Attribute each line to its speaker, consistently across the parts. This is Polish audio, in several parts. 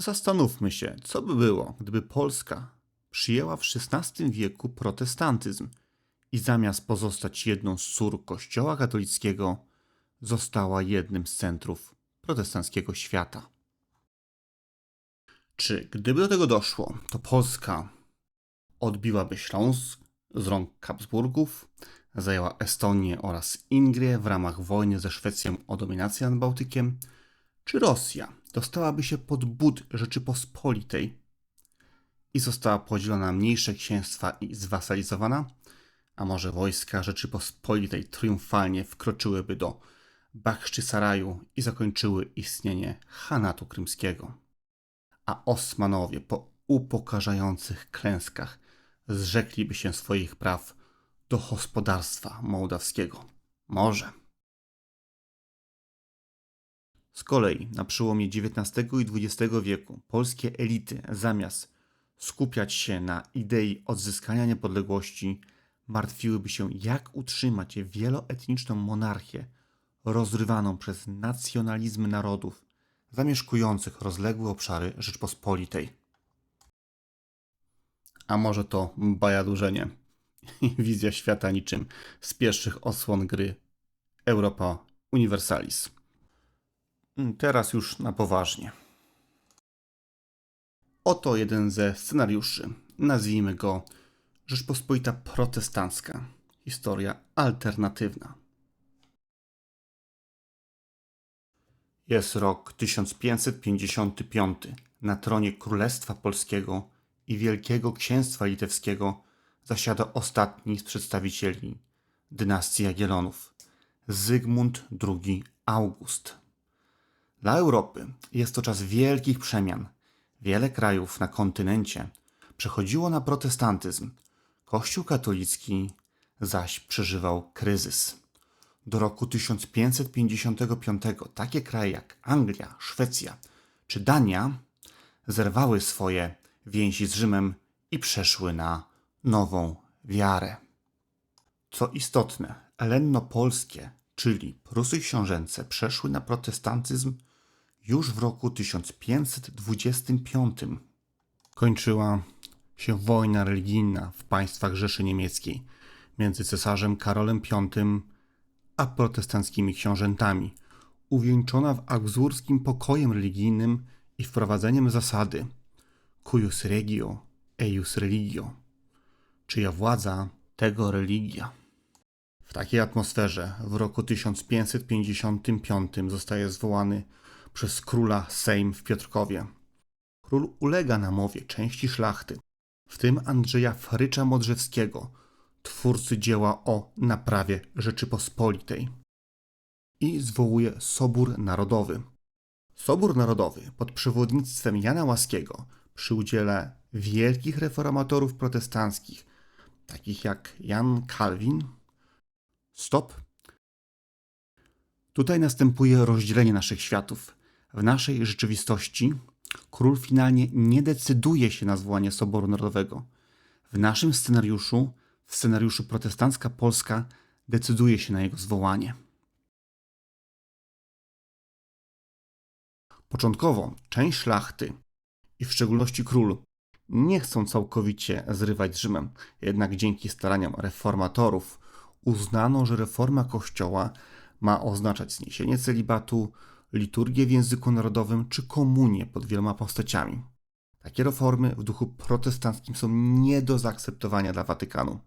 Speaker 1: Zastanówmy się, co by było, gdyby Polska przyjęła w XVI wieku protestantyzm i zamiast pozostać jedną z cór Kościoła katolickiego, została jednym z centrów protestanckiego świata. Czy gdyby do tego doszło, to Polska odbiłaby Śląsk z rąk Habsburgów, zajęła Estonię oraz Ingrię w ramach wojny ze Szwecją o dominację nad Bałtykiem, czy Rosja dostałaby się pod but Rzeczypospolitej i została podzielona na mniejsze księstwa i zwasalizowana, a może wojska Rzeczypospolitej triumfalnie wkroczyłyby do Bachczysaraju i zakończyły istnienie Hanatu Krymskiego. A Osmanowie po upokarzających klęskach zrzekliby się swoich praw do gospodarstwa mołdawskiego. Może. Z kolei na przełomie XIX i XX wieku polskie elity zamiast skupiać się na idei odzyskania niepodległości, martwiłyby się, jak utrzymać wieloetniczną monarchię rozrywaną przez nacjonalizmy narodów zamieszkujących rozległe obszary Rzeczpospolitej. A może to bajadurzenie i wizja świata niczym z pierwszych osłon gry Europa Universalis. Teraz już na poważnie. Oto jeden ze scenariuszy. Nazwijmy go Rzeczpospolita Protestancka. Historia alternatywna. Jest rok 1555. Na tronie Królestwa Polskiego i Wielkiego Księstwa Litewskiego zasiada ostatni z przedstawicieli dynastii Jagiellonów, Zygmunt II August. Dla Europy jest to czas wielkich przemian. Wiele krajów na kontynencie przechodziło na protestantyzm. Kościół katolicki zaś przeżywał kryzys. Do roku 1555 takie kraje jak Anglia, Szwecja czy Dania zerwały swoje więzi z Rzymem i przeszły na nową wiarę. Co istotne, elennopolskie, czyli Prusy książęce, przeszły na protestantyzm już w roku 1525. Kończyła się wojna religijna w państwach Rzeszy Niemieckiej między cesarzem Karolem V a protestanckimi książętami, uwieńczona w augsburskim pokojem religijnym i wprowadzeniem zasady cuius regio, eius religio, czyja władza, tego religia. W takiej atmosferze w roku 1555 zostaje zwołany przez króla Sejm w Piotrkowie. Król ulega namowie części szlachty, w tym Andrzeja Frycza Modrzewskiego, twórcy dzieła o naprawie Rzeczypospolitej. I zwołuje Sobór Narodowy. Sobór Narodowy pod przewodnictwem Jana Łaskiego przy udziale wielkich reformatorów protestanckich, takich jak Jan Kalwin. Stop. Tutaj następuje rozdzielenie naszych światów. W naszej rzeczywistości król finalnie nie decyduje się na zwołanie Soboru Narodowego. W naszym scenariuszu, w scenariuszu protestancka Polska, decyduje się na jego zwołanie. Początkowo część szlachty i w szczególności król nie chcą całkowicie zrywać z Rzymem, jednak dzięki staraniom reformatorów uznano, że reforma Kościoła ma oznaczać zniesienie celibatu, liturgię w języku narodowym czy komunię pod wieloma postaciami. Takie reformy w duchu protestanckim są nie do zaakceptowania dla Watykanu.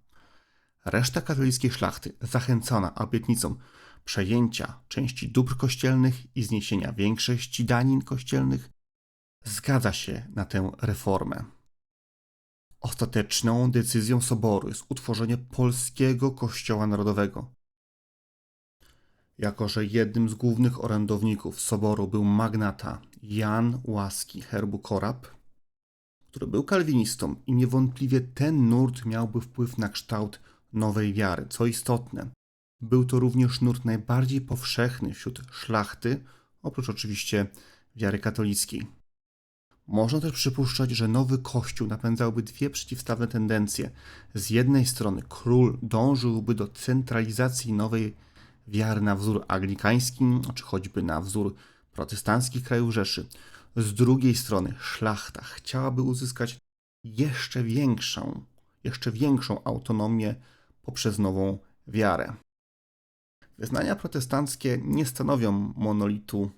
Speaker 1: Reszta katolickiej szlachty, zachęcona obietnicą przejęcia części dóbr kościelnych i zniesienia większości danin kościelnych, zgadza się na tę reformę. Ostateczną decyzją Soboru jest utworzenie polskiego Kościoła Narodowego. Jako, że jednym z głównych orędowników Soboru był magnata Jan Łaski herbu Korab, który był kalwinistą i niewątpliwie ten nurt miałby wpływ na kształt nowej wiary. Co istotne, był to również nurt najbardziej powszechny wśród szlachty, oprócz oczywiście wiary katolickiej. Można też przypuszczać, że nowy kościół napędzałby dwie przeciwstawne tendencje. Z jednej strony król dążyłby do centralizacji nowej wiary na wzór anglikański, czy choćby na wzór protestanckich krajów Rzeszy. Z drugiej strony szlachta chciałaby uzyskać jeszcze większą, jeszcze większą autonomię poprzez nową wiarę. Wyznania protestanckie nie stanowią monolitu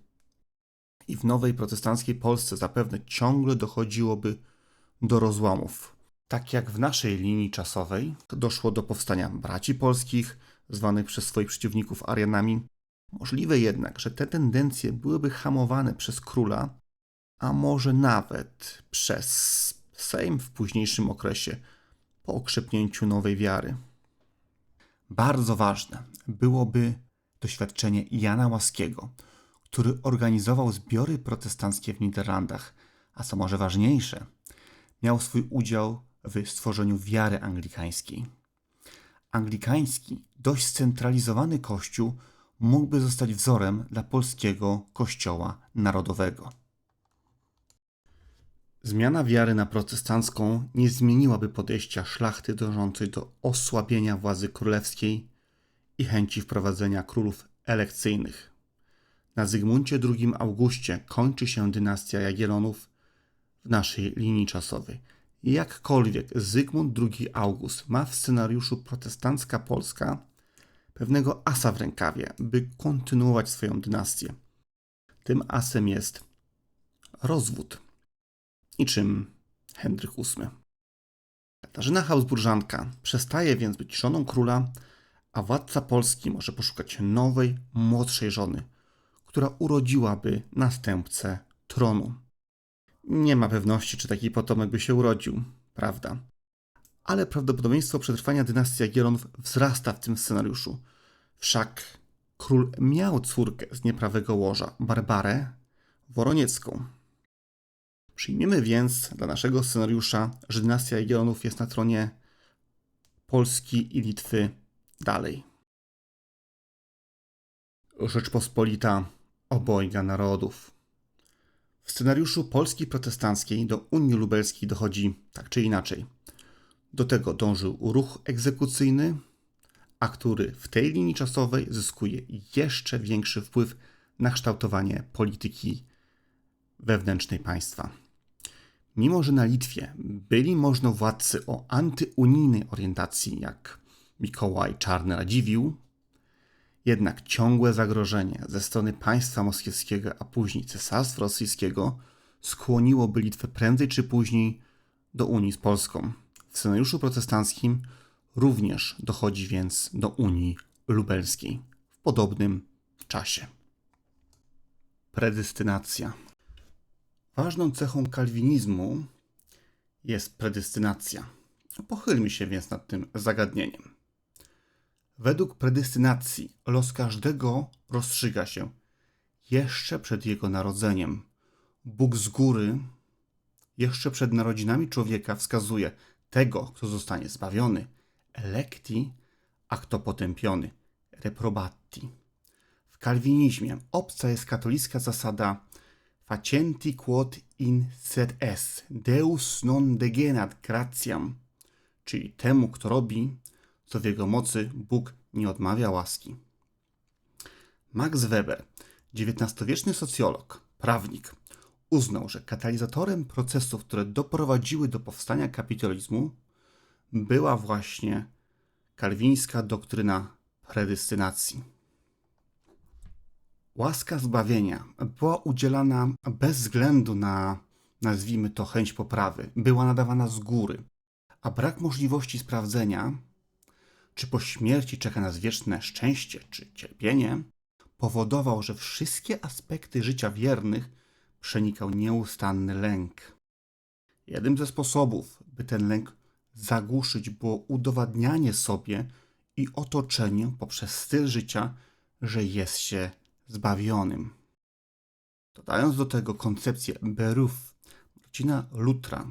Speaker 1: i w nowej protestanckiej Polsce zapewne ciągle dochodziłoby do rozłamów. Tak jak w naszej linii czasowej doszło do powstania braci polskich, zwanych przez swoich przeciwników Arianami, możliwe jednak, że te tendencje byłyby hamowane przez króla, a może nawet przez Sejm w późniejszym okresie po okrzepnięciu nowej wiary. Bardzo ważne byłoby doświadczenie Jana Łaskiego, który organizował zbiory protestanckie w Niderlandach, a co może ważniejsze, miał swój udział w stworzeniu wiary anglikańskiej. Anglikański, dość scentralizowany kościół mógłby zostać wzorem dla polskiego kościoła narodowego. Zmiana wiary na protestancką nie zmieniłaby podejścia szlachty dążącej do osłabienia władzy królewskiej i chęci wprowadzenia królów elekcyjnych. Na Zygmuncie II Augustie kończy się dynastia Jagiellonów w naszej linii czasowej. Jakkolwiek Zygmunt II August ma w scenariuszu protestancka Polska pewnego asa w rękawie, by kontynuować swoją dynastię. Tym asem jest rozwód niczym Henryk VIII. Katarzyna Habsburżanka przestaje więc być żoną króla, a władca Polski może poszukać nowej, młodszej żony, która urodziłaby następcę tronu. Nie ma pewności, czy taki potomek by się urodził, prawda? Ale prawdopodobieństwo przetrwania dynastii Jagiellonów wzrasta w tym scenariuszu. Wszak król miał córkę z nieprawego łoża, Barbarę Woroniecką. Przyjmiemy więc dla naszego scenariusza, że dynastia Jagiellonów jest na tronie Polski i Litwy dalej. Rzeczpospolita obojga narodów. W scenariuszu Polski protestanckiej do Unii Lubelskiej dochodzi tak czy inaczej. Do tego dążył ruch egzekucyjny, a który w tej linii czasowej zyskuje jeszcze większy wpływ na kształtowanie polityki wewnętrznej państwa. Mimo, że na Litwie byli możnowładcy o antyunijnej orientacji, jak Mikołaj Czarny Radziwiłł, jednak ciągłe zagrożenie ze strony państwa moskiewskiego, a później cesarstwa rosyjskiego skłoniłoby Litwę prędzej czy później do Unii z Polską. W scenariuszu protestanckim również dochodzi więc do Unii Lubelskiej w podobnym czasie. Predestynacja. Ważną cechą kalwinizmu jest predestynacja. Pochylmy się więc nad tym zagadnieniem. Według predestynacji los każdego rozstrzyga się jeszcze przed jego narodzeniem. Bóg z góry, jeszcze przed narodzinami człowieka, wskazuje tego, kto zostanie zbawiony, electi, a kto potępiony, reprobati. W kalwinizmie obca jest katolicka zasada Facenti quod in sed es, Deus non degenat gratiam, czyli temu, kto robi, co w jego mocy Bóg nie odmawia łaski. Max Weber, XIX-wieczny socjolog, prawnik, uznał, że katalizatorem procesów, które doprowadziły do powstania kapitalizmu, była właśnie kalwińska doktryna predestynacji. Łaska zbawienia była udzielana bez względu na, nazwijmy to, chęć poprawy, była nadawana z góry, a brak możliwości sprawdzenia, czy po śmierci czeka nas wieczne szczęście czy cierpienie, powodował, że wszystkie aspekty życia wiernych przenikał nieustanny lęk. Jednym ze sposobów, by ten lęk zagłuszyć, było udowadnianie sobie i otoczeniu poprzez styl życia, że jest się zbawionym. Dodając do tego koncepcję Beruf, rodzina Lutra,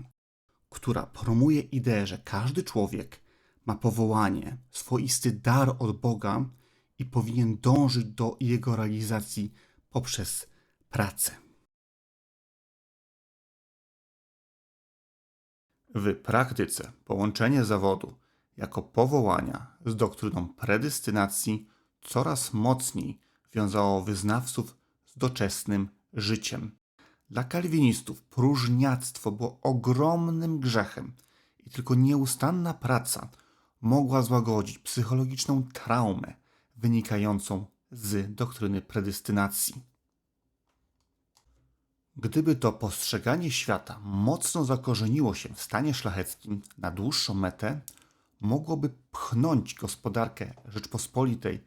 Speaker 1: która promuje ideę, że każdy człowiek ma powołanie, swoisty dar od Boga i powinien dążyć do jego realizacji poprzez pracę. W praktyce połączenie zawodu jako powołania z doktryną predestynacji coraz mocniej wiązało wyznawców z doczesnym życiem. Dla kalwinistów próżniactwo było ogromnym grzechem i tylko nieustanna praca mogła złagodzić psychologiczną traumę wynikającą z doktryny predystynacji. Gdyby to postrzeganie świata mocno zakorzeniło się w stanie szlacheckim na dłuższą metę, mogłoby pchnąć gospodarkę Rzeczpospolitej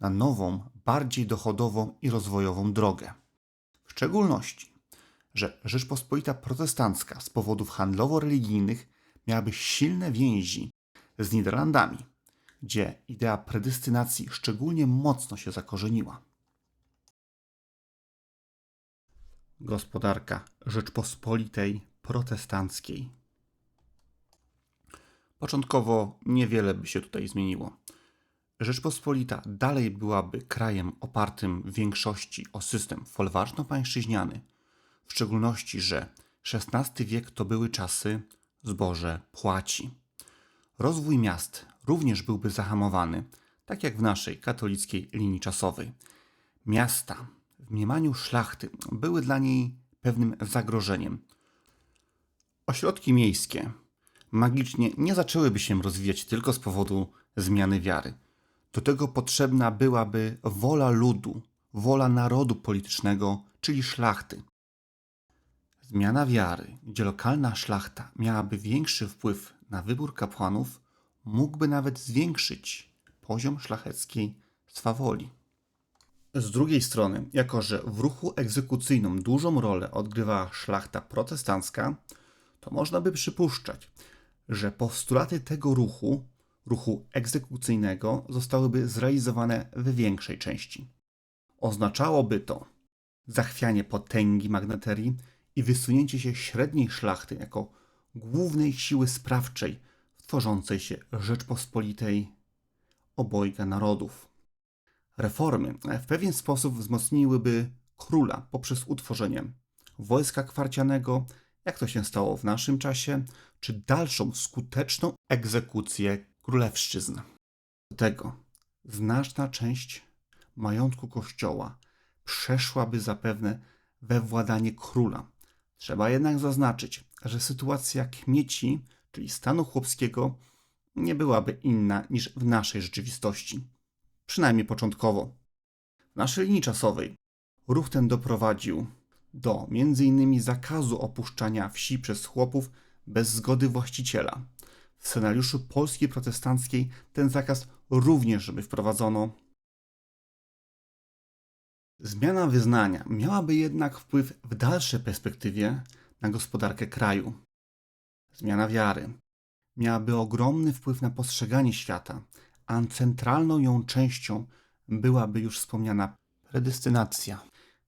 Speaker 1: na nową, bardziej dochodową i rozwojową drogę. W szczególności, że Rzeczpospolita protestancka z powodów handlowo-religijnych miałaby silne więzi z Niderlandami, gdzie idea predystynacji szczególnie mocno się zakorzeniła. Gospodarka Rzeczpospolitej protestanckiej. Początkowo niewiele by się tutaj zmieniło. Rzeczpospolita dalej byłaby krajem opartym w większości o system folwarczno-pańszczyźniany, w szczególności, że XVI wiek to były czasy zboże płaci. Rozwój miast również byłby zahamowany, tak jak w naszej katolickiej linii czasowej. Miasta w mniemaniu szlachty były dla niej pewnym zagrożeniem. Ośrodki miejskie magicznie nie zaczęłyby się rozwijać tylko z powodu zmiany wiary. Do tego potrzebna byłaby wola ludu, wola narodu politycznego, czyli szlachty. Zmiana wiary, gdzie lokalna szlachta miałaby większy wpływ na wybór kapłanów, mógłby nawet zwiększyć poziom szlacheckiej swawoli. Z drugiej strony, jako że w ruchu egzekucyjnym dużą rolę odgrywała szlachta protestancka, to można by przypuszczać, że postulaty tego ruchu, ruchu egzekucyjnego, zostałyby zrealizowane w większej części. Oznaczałoby to zachwianie potęgi magnaterii i wysunięcie się średniej szlachty jako głównej siły sprawczej w tworzącej się Rzeczpospolitej obojga narodów. Reformy w pewien sposób wzmocniłyby króla poprzez utworzenie wojska kwarcianego, jak to się stało w naszym czasie, czy dalszą skuteczną egzekucję królewszczyzn. Do tego znaczna część majątku kościoła przeszłaby zapewne we władanie króla. Trzeba jednak zaznaczyć, że sytuacja kmieci, czyli stanu chłopskiego, nie byłaby inna niż w naszej rzeczywistości. Przynajmniej początkowo. W naszej linii czasowej ruch ten doprowadził do m.in. zakazu opuszczania wsi przez chłopów bez zgody właściciela. W scenariuszu Polski protestanckiej ten zakaz również by wprowadzono. Zmiana wyznania miałaby jednak wpływ w dalszej perspektywie na gospodarkę kraju. Zmiana wiary miałaby ogromny wpływ na postrzeganie świata, a centralną ją częścią byłaby już wspomniana predestynacja.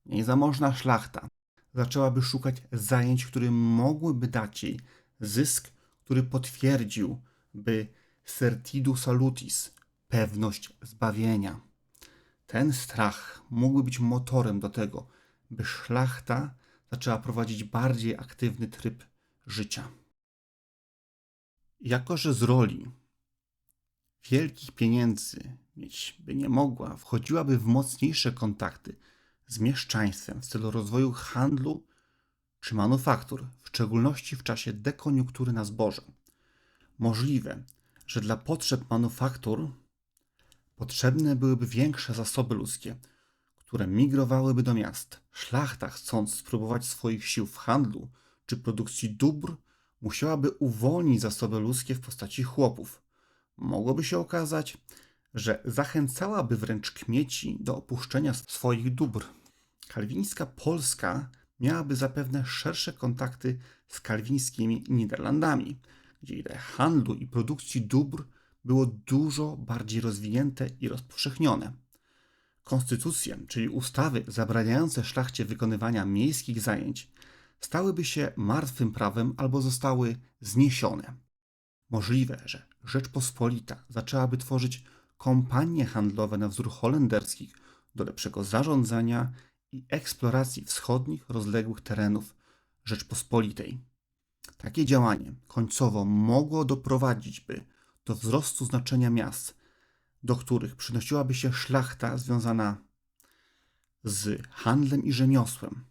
Speaker 1: Niezamożna szlachta zaczęłaby szukać zajęć, które mogłyby dać jej zysk, który potwierdziłby certidu salutis, pewność zbawienia. Ten strach mógłby być motorem do tego, by szlachta zaczęła prowadzić bardziej aktywny tryb życia. Jako, że z roli wielkich pieniędzy mieć by nie mogła, wchodziłaby w mocniejsze kontakty z mieszczaństwem w celu rozwoju handlu czy manufaktur, w szczególności w czasie dekoniunktury na zboże. Możliwe, że dla potrzeb manufaktur potrzebne byłyby większe zasoby ludzkie, które migrowałyby do miast. Szlachta, chcąc spróbować swoich sił w handlu czy produkcji dóbr, musiałaby uwolnić zasoby ludzkie w postaci chłopów. Mogłoby się okazać, że zachęcałaby wręcz kmieci do opuszczenia swoich dóbr. Kalwińska Polska miałaby zapewne szersze kontakty z kalwińskimi Niderlandami, gdzie idea handlu i produkcji dóbr było dużo bardziej rozwinięte i rozpowszechnione. Konstytucje, czyli ustawy zabraniające szlachcie wykonywania miejskich zajęć, stałyby się martwym prawem albo zostały zniesione. Możliwe, że Rzeczpospolita zaczęłaby tworzyć kompanie handlowe na wzór holenderskich do lepszego zarządzania i eksploracji wschodnich, rozległych terenów Rzeczpospolitej. Takie działanie końcowo mogło doprowadzić by do wzrostu znaczenia miast, do których przynosiłaby się szlachta związana z handlem i rzemiosłem.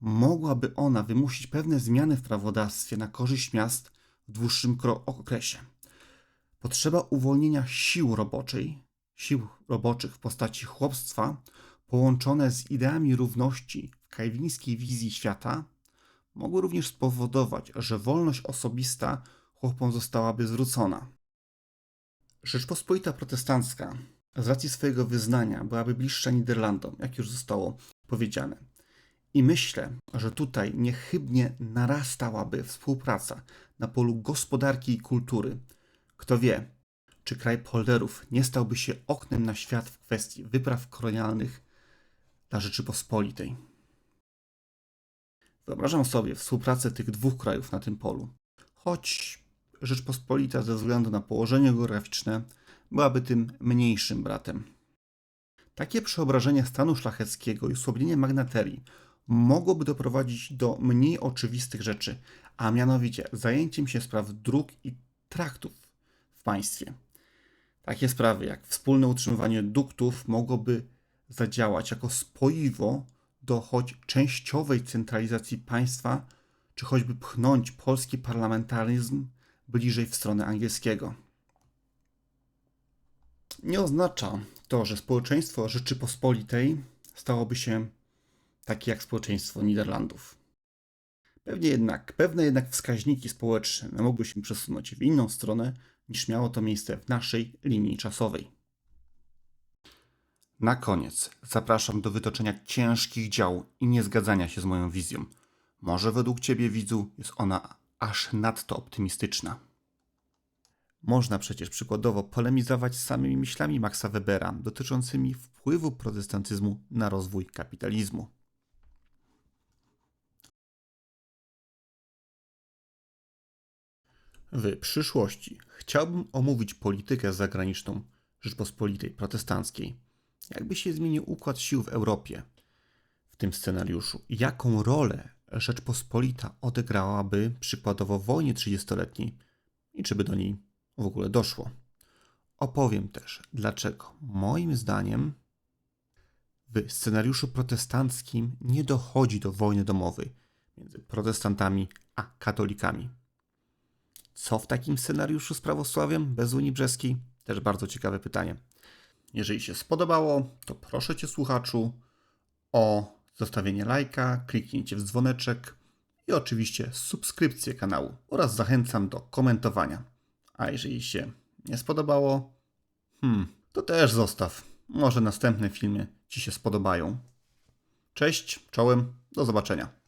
Speaker 1: mogłaby ona wymusić pewne zmiany w prawodawstwie na korzyść miast w dłuższym okresie. Potrzeba uwolnienia sił roboczej, sił roboczych w postaci chłopstwa, połączone z ideami równości w kalwińskiej wizji świata, mogły również spowodować, że wolność osobista chłopom zostałaby zwrócona. Rzeczpospolita protestancka z racji swojego wyznania byłaby bliższa Niderlandom, jak już zostało powiedziane. I myślę, że tutaj niechybnie narastałaby współpraca na polu gospodarki i kultury. Kto wie, czy kraj polderów nie stałby się oknem na świat w kwestii wypraw kolonialnych dla Rzeczypospolitej. Wyobrażam sobie współpracę tych dwóch krajów na tym polu, choć Rzeczpospolita ze względu na położenie geograficzne byłaby tym mniejszym bratem. Takie przeobrażenie stanu szlacheckiego i osłabienie magnaterii mogłoby doprowadzić do mniej oczywistych rzeczy, a mianowicie zajęciem się spraw dróg i traktów w państwie. Takie sprawy jak wspólne utrzymywanie duktów mogłoby zadziałać jako spoiwo do choć częściowej centralizacji państwa, czy choćby pchnąć polski parlamentaryzm bliżej w stronę angielskiego. Nie oznacza to, że społeczeństwo Rzeczypospolitej stałoby się takie jak społeczeństwo Niderlandów. Pewnie jednak, pewne jednak wskaźniki społeczne mogły się przesunąć w inną stronę niż miało to miejsce w naszej linii czasowej. Na koniec zapraszam do wytoczenia ciężkich dział i niezgadzania się z moją wizją. Może według Ciebie, widzu, jest ona aż nadto optymistyczna. Można przecież przykładowo polemizować z samymi myślami Maxa Webera dotyczącymi wpływu protestantyzmu na rozwój kapitalizmu. W przyszłości chciałbym omówić politykę zagraniczną Rzeczpospolitej Protestanckiej. Jakby się zmienił układ sił w Europie w tym scenariuszu? Jaką rolę Rzeczpospolita odegrałaby przykładowo wojnie 30-letniej i czy by do niej w ogóle doszło? Opowiem też, dlaczego moim zdaniem w scenariuszu protestanckim nie dochodzi do wojny domowej między protestantami a katolikami. Co w takim scenariuszu z prawosławiem bez Unii Brzeskiej? Też bardzo ciekawe pytanie. Jeżeli się spodobało, to proszę Cię, słuchaczu, o zostawienie lajka, kliknięcie w dzwoneczek i oczywiście subskrypcję kanału oraz zachęcam do komentowania. A jeżeli się nie spodobało, hmm, to też zostaw. Może następne filmy Ci się spodobają. Cześć, czołem, do zobaczenia.